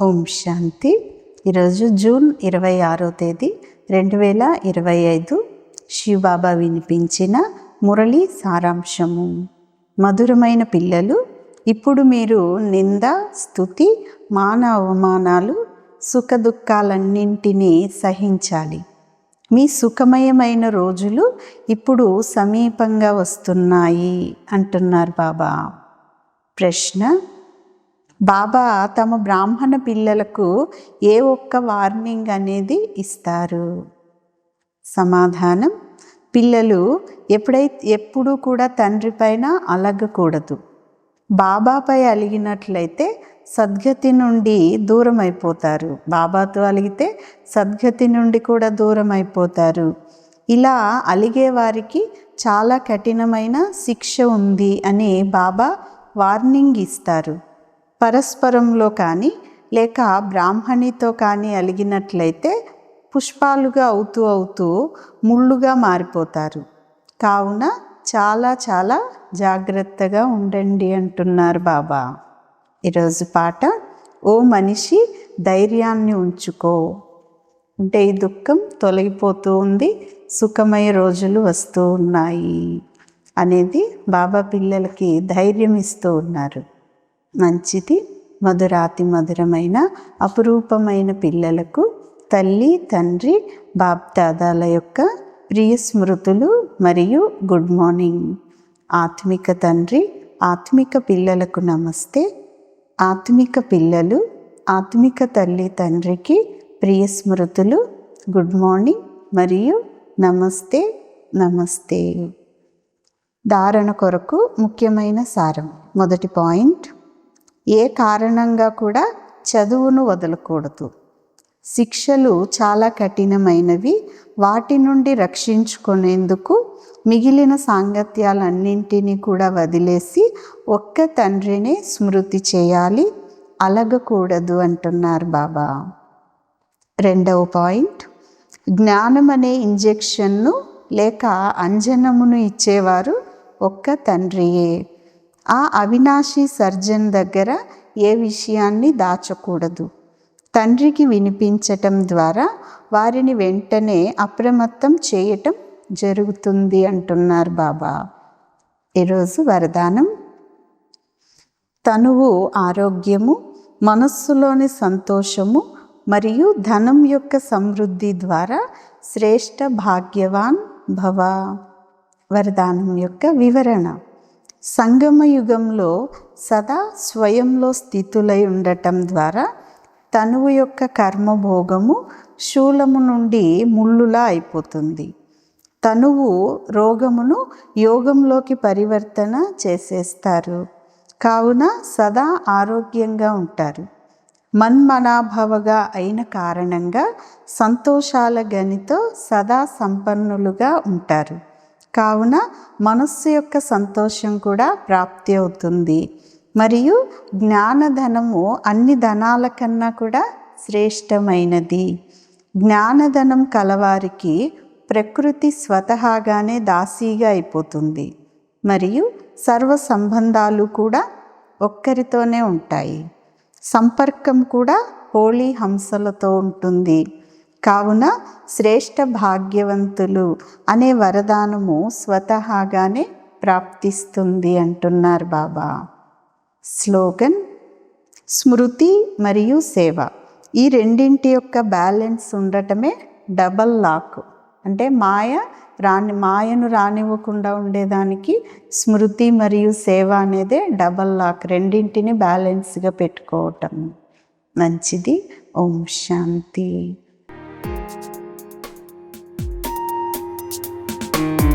ఓం శాంతి. ఈరోజు జూన్ ఇరవై ఆరో తేదీ రెండు వేల ఇరవై ఐదు శివబాబా వినిపించిన మురళి సారాంశము. మధురమైన పిల్లలు ఇప్పుడు మీరు నింద స్థుతి మాన అవమానాలు సుఖ దుఃఖాలన్నింటినీ సహించాలి. మీ సుఖమయమైన రోజులు ఇప్పుడు సమీపంగా వస్తున్నాయి అంటున్నారు బాబా. ప్రశ్న బాబా తమ బ్రాహ్మణ పిల్లలకు ఏ ఒక్క వార్నింగ్ అనేది ఇస్తారు? సమాధానం పిల్లలు ఎప్పుడైతే ఎప్పుడూ కూడా తండ్రి పైన అలగకూడదు. బాబాపై అలిగినట్లయితే సద్గతి నుండి దూరం అయిపోతారు బాబాతో అలిగితే సద్గతి నుండి కూడా దూరం అయిపోతారు ఇలా అలిగే వారికి చాలా కఠినమైన శిక్ష ఉంది అని బాబా వార్నింగ్ ఇస్తారు. పరస్పరంలో కానీ లేక బ్రాహ్మణితో కానీ అలిగినట్లయితే పుష్పాలుగా అవుతూ అవుతూ ముళ్ళుగా మారిపోతారు. కావున చాలా చాలా జాగ్రత్తగా ఉండండి అంటున్నారు బాబా. ఈరోజు పాట ఓ మనిషి ధైర్యాన్ని ఉంచుకో. అంటే ఈ దుఃఖం తొలగిపోతూ ఉంది సుఖమయ రోజులు వస్తూ ఉన్నాయి అనేది బాబా పిల్లలకి ధైర్యం ఇస్తూ ఉన్నారు. మంచిది మధురాతి మధురమైన అపురూపమైన పిల్లలకు తల్లి తండ్రి బాప్దాదాల యొక్క ప్రియ స్మృతులు మరియు గుడ్ మార్నింగ్. ఆత్మిక తండ్రి ఆత్మిక పిల్లలకు నమస్తే. ఆత్మిక పిల్లలు ఆత్మిక తల్లి తండ్రికి ప్రియ స్మృతులు గుడ్ మార్నింగ్ మరియు నమస్తే నమస్తే. ధారణ కొరకు ముఖ్యమైన సారం మొదటి పాయింట్. ఏ కారణంగా కూడా చదువును వదలకూడదు. శిక్షలు చాలా కఠినమైనవి. వాటి నుండి రక్షించుకునేందుకు మిగిలిన సాంగత్యాలన్నింటినీ కూడా వదిలేసి ఒక్క తండ్రినే స్మృతి చేయాలి. అలగకూడదు అంటున్నారు బాబా. రెండవ పాయింట్. జ్ఞానం అనే ఇంజెక్షన్ను లేక అంజనమును ఇచ్చేవారు ఒక్క తండ్రియే. ఆ అవినాశి సర్జన్ దగ్గర ఏ విషయాన్ని దాచకూడదు. తండ్రికి వినిపించటం ద్వారా వారిని వెంటనే అప్రమత్తం చేయటం జరుగుతుంది అంటున్నారు బాబా. ఈరోజు వరదానం. తనువు ఆరోగ్యము మనస్సులోని సంతోషము మరియు ధనం యొక్క సమృద్ధి ద్వారా శ్రేష్ట భాగ్యవాన్ భవ. వరదానం యొక్క వివరణ. సంగమ యుగంలో సదా స్వయంలో స్థితులై ఉండటం ద్వారా తనువు యొక్క కర్మభోగము శూలము నుండి ముళ్ళులా అయిపోతుంది. తనువు రోగమును యోగంలోకి పరివర్తన చేసేస్తారు. కావున సదా ఆరోగ్యంగా ఉంటారు. మన్మనాభవగా అయిన కారణంగా సంతోషాల గనితో సదా సంపన్నులుగా ఉంటారు. కావున మనస్సు యొక్క సంతోషం కూడా ప్రాప్తి అవుతుంది. మరియు జ్ఞానధనము అన్ని ధనాల కన్నా కూడా శ్రేష్టమైనది. జ్ఞానధనం కలవారికి ప్రకృతి స్వతహాగానే దాసీగా అయిపోతుంది. మరియు సర్వ సంబంధాలు కూడా ఒక్కరితోనే ఉంటాయి. సంపర్కం కూడా హోళీ హంసలతో ఉంటుంది. కావున శ్రేష్ట భాగ్యవంతులు అనే వరదానము స్వతహాగానే ప్రాప్తిస్తుంది అంటున్నారు బాబా. స్లోగన్ స్మృతి మరియు సేవ. ఈ రెండింటి యొక్క బ్యాలెన్స్ ఉండటమే డబల్ లాక్. అంటే మాయ రాని మాయను రానివ్వకుండా ఉండేదానికి స్మృతి మరియు సేవ అనేదే డబల్ లాక్ రెండింటిని బ్యాలెన్స్గా పెట్టుకోవటం. మంచిది. ఓం శాంతి. Bye.